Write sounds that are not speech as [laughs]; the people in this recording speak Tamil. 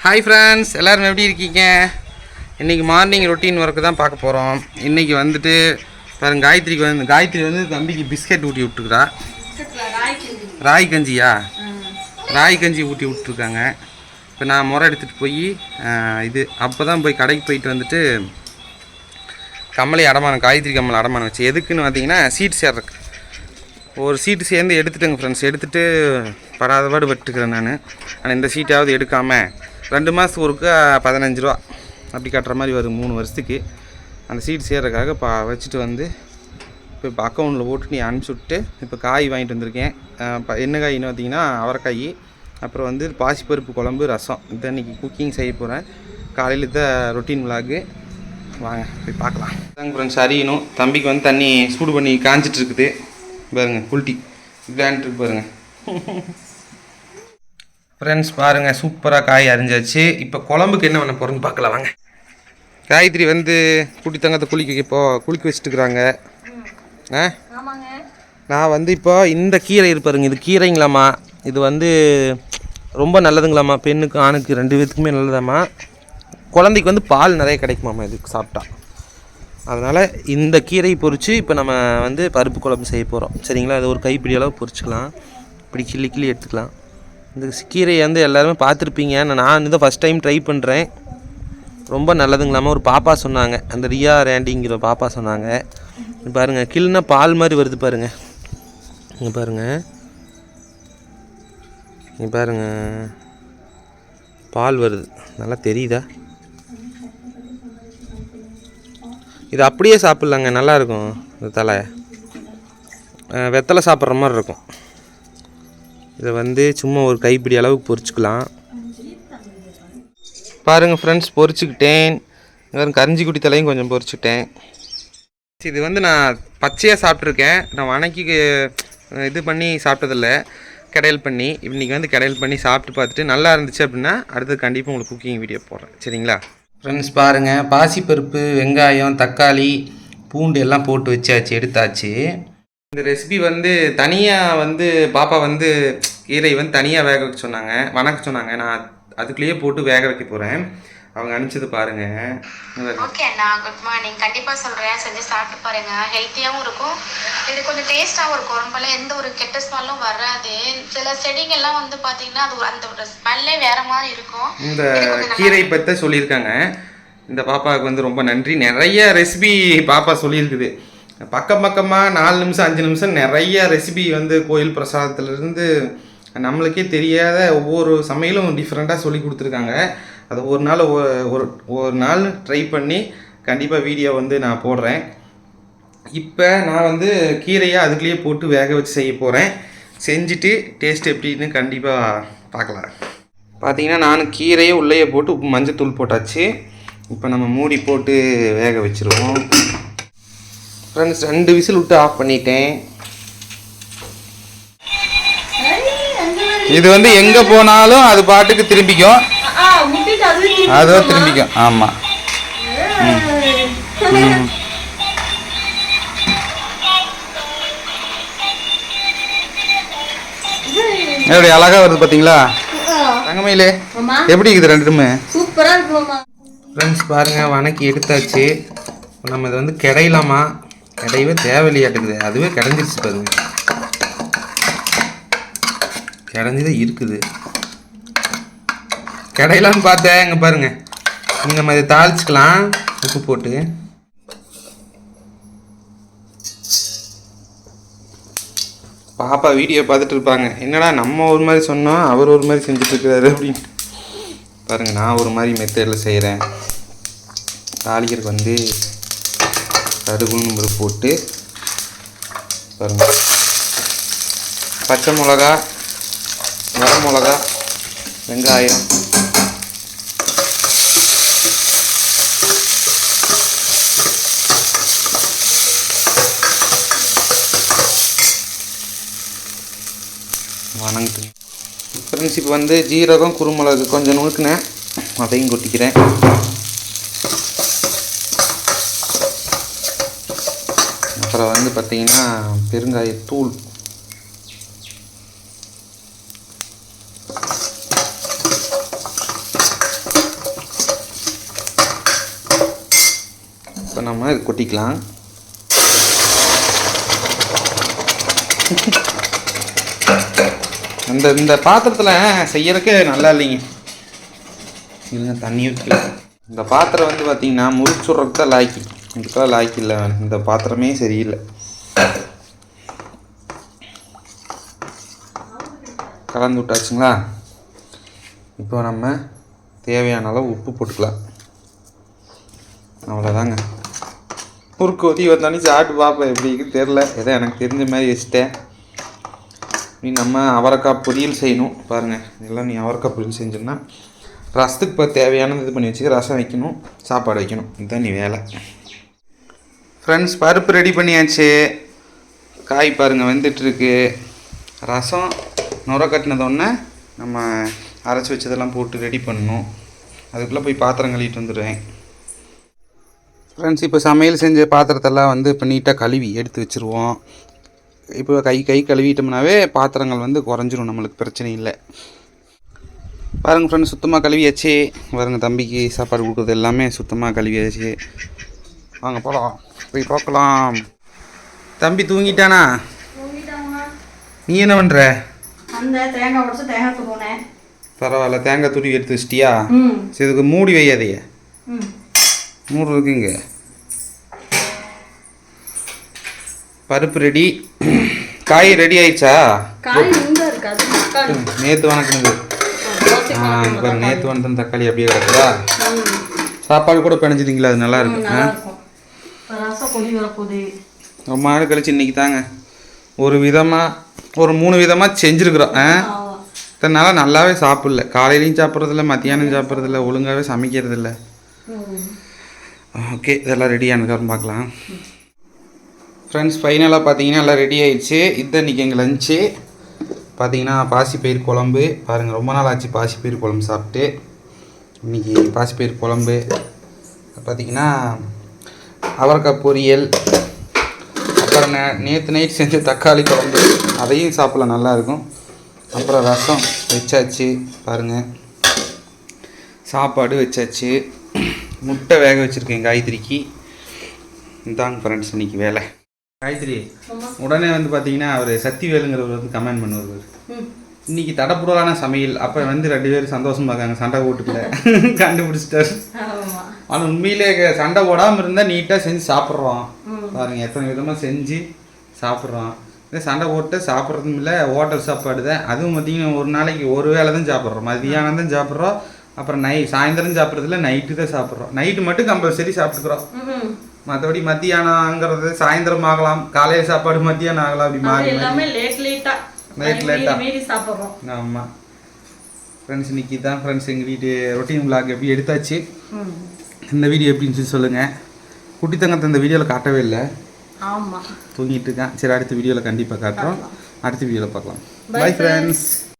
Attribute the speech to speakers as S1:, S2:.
S1: ஹாய் ஃப்ரெண்ட்ஸ் எல்லாரும் எப்படி இருக்கீங்க? இன்றைக்கி மார்னிங் ரொட்டீன் ஒர்க்கு தான் பார்க்க போகிறோம் இன்றைக்கி வந்துட்டு பாருங்க காயத்ரிக்கு வந்து காயத்ரி வந்து தம்பிக்கு பிஸ்கெட் ஊட்டி விட்டுருக்குறா. ராய் கஞ்சியா? ராய் கஞ்சி ஊட்டி விட்ருக்காங்க இப்போ நான் முறை எடுத்துகிட்டு போய் இது அப்போ தான் போய் கடைக்கு போயிட்டு வந்துட்டு கம்மலை அடமானம் காயத்ரி கம்மல் அடமானம் வச்சு எதுக்குன்னு பார்த்தீங்கன்னா சீட் சேர்றதுக்கு ஒரு சீட்டு சேர்ந்து எடுத்துட்டேங்க ஃப்ரெண்ட்ஸ் எடுத்துட்டு படாதபாடு விட்டுக்கிறேன் நான். ஆனால் இந்த சீட்டாவது எடுக்காமல் ரெண்டு மாதத்துக்கு ஒருக்கா பதினஞ்சு ரூபா. அப்படி கட்டுற மாதிரி வரும் மூணு வருஷத்துக்கு. அந்த சீட் சேர்றதுக்காக பா வச்சுட்டு வந்து இப்போ இப்போ அக்கௌண்ட்டில் போட்டு நீ அனுப்பிச்சி விட்டு இப்போ காய் வாங்கிட்டு வந்திருக்கேன். இப்போ என்ன காயின்னு பார்த்தீங்கன்னா அவரைக்காய். அப்புறம் வந்து பாசிப்பருப்பு குழம்பு ரசம். இதை இன்றைக்கி குக்கிங் செய்ய போகிறேன் காலையில் தான் ரொட்டீன் விளாகு வாங்க போய் பார்க்கலாம். தாங்க ஃப்ரெண்ட்ஸ் அறியணும் தம்பிக்கு வந்து தண்ணி சூடு பண்ணி காஞ்சிட்டு இருக்குது. பாருங்க குல்ட்டி விளையாண்டுட்டு பாருங்க. [laughs] ஃப்ரெண்ட்ஸ் பாருங்கள் சூப்பராக காய் அரிஞ்சாச்சு. இப்போ குழம்புக்கு என்ன பண்ண போகிறோன்னு பார்க்கலாம் வாங்க. காயத்ரி வந்து குட்டி தங்கத்தை குளிக்க இப்போ குளிக்க வச்சுட்டுருக்குறாங்க. ஆ? நான் வந்து இப்போ இந்த கீரை இருப்பாருங்க இது கீரைங்களாம்மா. இது வந்து ரொம்ப நல்லதுங்களாம்மா. பெண்ணுக்கு ஆணுக்கு ரெண்டு பேத்துக்குமே நல்லதாம்மா. குழந்தைக்கு வந்து பால் நிறைய கிடைக்குமாம்மா இதுக்கு சாப்பிட்டா. அதனால் இந்த கீரை பொரித்து இப்போ நம்ம வந்து பருப்பு குழம்பு செய்ய போகிறோம் சரிங்களா? அது ஒரு கைப்பிடி அளவு பொரிச்சுக்கலாம் இப்படி கிள்ளி கிள்ளி எடுத்துக்கலாம். இந்த கீரையை வந்து எல்லாருமே பார்த்துருப்பீங்க. நான் நான் இதை ஃபஸ்ட் டைம் ட்ரை பண்ணுறேன் ரொம்ப நல்லதுங்களாம ஒரு பாப்பா சொன்னாங்க. அந்த ரியா ரேண்டிங்கிற பாப்பா சொன்னாங்க. பாருங்கள் பாருங்க கிள்னா பால் மாதிரி வருது பாருங்கள் இங்கே பாருங்க. இங்கே பாருங்க. பால் வருது. நல்லா தெரியுதா? இது அப்படியே சாப்பிட்லாங்க. நல்லா இருக்கும். இந்த தலை. வெத்தலை சாப்பிட்ற மாதிரி இருக்கும். இதை வந்து சும்மா ஒரு கைப்பிடி அளவுக்கு பொறிச்சிக்கலாம். பாருங்கள் ஃப்ரெண்ட்ஸ் பொறிச்சிக்கிட்டேன். வெறும் கரிஞ்சி குட்டி தலையும் கொஞ்சம் பொரிச்சுக்கிட்டேன் இது வந்து நான் பச்சையாக சாப்பிட்ருக்கேன் நான் வணக்கி இது பண்ணி சாப்பிட்டதில்ல. கடையல் பண்ணி இன்றைக்கி வந்து கடையல் பண்ணி சாப்பிட்டு பார்த்துட்டு நல்லா இருந்துச்சு அப்படின்னா அடுத்து கண்டிப்பாக உங்களுக்கு குக்கிங் வீடியோ போடுறேன். சரிங்களா? ஃப்ரெண்ட்ஸ் பாருங்கள் பாசிப்பருப்பு வெங்காயம் தக்காளி பூண்டு எல்லாம் போட்டு வச்சாச்சு எடுத்தாச்சு. இந்த ரெசிபி வந்து தனியாக வந்து பாப்பா வந்து கீரை வந்து தனியாக வேக வைக்க சொன்னாங்க. வணக்க சொன்னாங்க. நான் அதுக்குள்ளேயே போட்டு வேக வைக்க போகிறேன் அவங்க அனுப்பிச்சது பாருங்கள்
S2: ஓகே அண்ணா குட் மார்னிங் கண்டிப்பா சொல்றேன். செஞ்சு சாப்பிட்டு பாருங்க. ஹெல்த்தியாவும் இருக்கும். இது கொஞ்சம் டேஸ்டாவும் இருக்கும். ரொம்பலாம் எந்த ஒரு கெட்ட ஸ்மெல்லும் வராது. சில செடிங்கெல்லாம் வந்து பாத்தீங்கன்னா அது அந்த ஒரு ஸ்மெல்லே வேற மாதிரி இருக்கும்.
S1: இந்த கீரை பற்றி சொல்லியிருக்காங்க. இந்த பாப்பாவுக்கு வந்து ரொம்ப நன்றி. நிறைய ரெசிபி பாப்பா சொல்லியிருக்குது. பக்கம் பக்கமாக நாலு நிமிஷம் அஞ்சு நிமிஷம் நிறைய ரெசிபி வந்து கோயில் பிரசாதத்துலேருந்து நம்மளுக்கே தெரியாத ஒவ்வொரு சமையலும் டிஃப்ரெண்ட்டாக சொல்லி கொடுத்துருக்காங்க. அது ஒரு நாள் ஒரு ஒரு நாள் ட்ரை பண்ணி கண்டிப்பாக வீடியோ வந்து நான் போடுறேன். இப்போ நான் வந்து கீரையை அதுக்குள்ளேயே போட்டு வேக வச்சு செய்ய போகிறேன் செஞ்சுட்டு டேஸ்ட் எப்படின்னு கண்டிப்பாக பார்க்கலாம். பார்த்தீங்கன்னா நான் கீரையை உள்ளேயே போட்டு உப்பு மஞ்சத்தூள் போட்டாச்சு. இப்போ நம்ம மூடி போட்டு வேக வச்சுருவோம். ஃப்ரெண்ட்ஸ் ரெண்டு விசில் விட்டு ஆஃப் பண்ணிட்டேன். இது வந்து எங்கே போனாலும் அது பாட்டுக்கு திரும்பிக்கும். அதோ திரும்பிக்கும். ஆமாம் எப்படி அழகா வருது பார்த்தீங்களா தங்கமயிலே எப்படி இருக்குது ரெண்டுமே
S2: சூப்பரா
S1: ஃப்ரெண்ட்ஸ் பாருங்க வணக்கி எடுத்தாச்சு. நம்ம இதை வந்து கிடையலாமா? கிடையவே தேவையில்லையாட்டுக்குது. அதுவே கிடைஞ்சிருச்சு பாருங்க. கிடைஞ்சதே இருக்குது. கிடையலான்னு பார்த்தேன் இங்கே பாருங்கள் நீங்கள் நம்ம இதை தாளிச்சுக்கலாம். உப்பு போட்டு. பாப்பா வீடியோ பார்த்துட்டு இருப்பாங்க. என்னடா நம்ம ஒரு மாதிரி சொன்னோம் அவர் ஒரு மாதிரி செஞ்சுட்ருக்கிறாரு அப்படின்னு. பாருங்கள் நான் ஒரு மாதிரி மெத்தடில் செய்கிறேன் தாளிக்கிறதுக்கு வந்து கடுகுன்னு போட்டு பாருங்கள் பச்சை மிளகா வர மிளகா வெங்காயம். வணங்குங்க ஃப்ரெண்ட்ஸ் இப்போ வந்து ஜீரகம் குருமிளகு கொஞ்சம் நுணுக்குனேன் அதையும் கொட்டிக்கிறேன். அப்புறம் வந்து பார்த்தீங்கன்னா பெருங்காயத்தூள் இப்போ நம்ம இது கொட்டிக்கலாம். இந்த இந்த பாத்திரத்தில் செய்யறதுக்கு நல்லா இல்லைங்க. இல்லைங்க தண்ணி ஊற்றல இந்த பாத்திரம் வந்து பார்த்தீங்கன்னா முறிச்சுடுறதுக்கு தான் லாய்க்கு. இதுக்கெல்லாம் லாய்க்கு இல்லை. இந்த பாத்திரமே சரியில்லை. கலந்து விட்டாச்சுங்களா? இப்போ நம்ம தேவையான அளவு உப்பு போட்டுக்கலாம். அவ்வளோதாங்க முறுக்கு ஊற்றி வந்தோடனே சாப்பிட்டு பார்ப்பேன் எப்படின்னு தெரில ஏதோ எனக்கு தெரிஞ்ச மாதிரி வச்சுட்டேன். நீ நம்ம அவரைக்காய் பொரியல் செய்யணும். பாருங்கள் இதெல்லாம் நீ அவரைக்காய் பொரியல் செஞ்சோம்னா ரசத்துக்கு இப்போ தேவையானது இது பண்ணி வச்சு ரசம் வைக்கணும் சாப்பாடு வைக்கணும். இதுதான் நீ வேலை. ஃப்ரெண்ட்ஸ் பருப்பு ரெடி பண்ணியாச்சு. காய் பாருங்கள் வெந்துட்டுருக்கு ரசம் நுர கட்டினதொன்னே நம்ம அரைச்சி வச்சதெல்லாம் போட்டு ரெடி பண்ணணும். அதுக்குள்ளே போய் பாத்திரம் கழுவிட்டு வந்துடுவேன் ஃப்ரெண்ட்ஸ் இப்போ சமையல் செஞ்ச பாத்திரத்தெல்லாம் வந்து இப்போ நீட்டாக கழுவி எடுத்து வச்சுருவோம். இப்போ கை கை கழுவிட்டோம்னாவே பாத்திரங்கள் வந்து குறைஞ்சிரும் நம்மளுக்கு பிரச்சனை இல்லை. பாருங்க ஃப்ரெண்ட்ஸ் சுத்தமாக கழுவியாச்சு. பாருங்க தம்பிக்கு சாப்பாடு கொடுக்குறது எல்லாமே சுத்தமாக கழுவியாச்சு. வாங்க போகலாம் போய் பார்க்கலாம். தம்பி தூங்கிட்டானா? நீ என்ன பண்ணுற பரவாயில்ல தேங்காய் துருவி எடுத்து வச்சிட்டியா? சரி இதுக்கு மூடி வையாதைய மூடு இருக்குங்க. பருப்பு ரெடி காய் ரெடி ஆயிடுச்சா? நேற்று ஆ இங்க பாரு நேற்று வந்த தக்காளி அப்படியே கிடக்குதா? சாப்பாடு கூட பிணைஞ்சிட்டிங்களா அது நல்லா இருக்கு ரொம்ப நாள் கழிச்சு இன்னைக்கு தாங்க. ஒரு விதமாக ஒரு மூணு விதமாக செஞ்சுருக்குறோம். ஆ?
S3: ஆமா.
S1: இத்தனை நாளாக நல்லாவே சாப்பிடல. காலையிலையும் சாப்பிட்றதில்ல மத்தியானம் சாப்பிட்றதில்ல ஒழுங்காகவே சமைக்கிறதில்ல. ஓகே இதெல்லாம் ரெடி ஆனதுக்கப்புறம் பார்க்கலாம். ஃப்ரெண்ட்ஸ் ஃபைனலாக பார்த்தீங்கன்னா எல்லாம் ரெடி ஆயிடுச்சு. இதுதான் இன்றைக்கி எங்கள் லஞ்சு பார்த்தீங்கன்னா பாசிப்பயிர் குழம்பு. பாருங்கள் ரொம்ப நாள் ஆச்சு பாசிப்பயிர் குழம்பு சாப்பிட்டு. இன்றைக்கி பாசிப்பயிர் குழம்பு. பார்த்தீங்கன்னா அவரைக்காய் பொரியல். அப்புறம் நே நேற்று நைட் செஞ்ச தக்காளி குழம்பு. அதையும் சாப்பிடலாம் நல்லாயிருக்கும் அப்புறம் ரசம் வச்சாச்சு பாருங்கள் சாப்பாடு வச்சாச்சு. முட்டை வேக வச்சுருக்கேன் காயத்ரிக்கு. இதாங்க ஃப்ரெண்ட்ஸ் இன்னைக்கு வேலை. காயத்ரி உடனே வந்து பார்த்தீங்கன்னா அவர் சக்திவேலுங்கிறவர் வந்து கமெண்ட் பண்ணுவார். இன்னைக்கு தடப்புடலான சமையல். அப்போ வந்து ரெண்டு பேரும் சந்தோஷமா இருக்காங்க. சண்டை போட்டுக்கல. [laughs] கண்டுபிடிச்சிட்டாரு. ஆனால் உண்மையிலே சண்டை போடாமல் இருந்தால் நீட்டாக செஞ்சு சாப்பிட்றோம்.
S3: ம்.
S1: பாருங்க எத்தனை விதமாக செஞ்சு சாப்பிட்றோம். இதே சண்டை போட்டு சாப்பிட்றதும் இல்லை ஹோட்டல் சாப்பாடு தான் அதுவும் பார்த்தீங்கன்னா ஒரு நாளைக்கு ஒரு வேளை தான் சாப்பிட்றோம். மதியானம் தான் சாப்பிட்றோம். அப்புறம் நை சாயந்தரம் சாப்பிட்றதில்ல நைட்டு தான் சாப்பிட்றோம். நைட்டு மட்டும் கம்பல்சரி சாப்பிட்டுக்கிறோம். மற்றபடி மத்தியானங்கிறது சாயந்தரம் ஆகலாம் காலையில் சாப்பாடு மத்தியானம் ஆகலாம் அப்படி மாறி
S3: எல்லாமே லேட் லேட்டா
S1: ஆ.
S3: மீறி சாப்பிட்றோம்.
S1: ஆமாம் ஃப்ரெண்ட்ஸ் இன்னைக்கு தான் ஃப்ரெண்ட்ஸ் எங்கள் வீட்டு ரொட்டீன் vlog எப்படி எடுத்தாச்சு? இந்த வீடியோ எப்படின்னு சொல்லி சொல்லுங்கள் குட்டி தங்கத்தை இந்த வீடியோவில் காட்டவே இல்லை. தூங்கிட்டு இருக்கான். சரி அடுத்த வீடியோவில் கண்டிப்பாக காட்டுறோம். அடுத்த வீடியோவில் பார்க்கலாம். Bye friends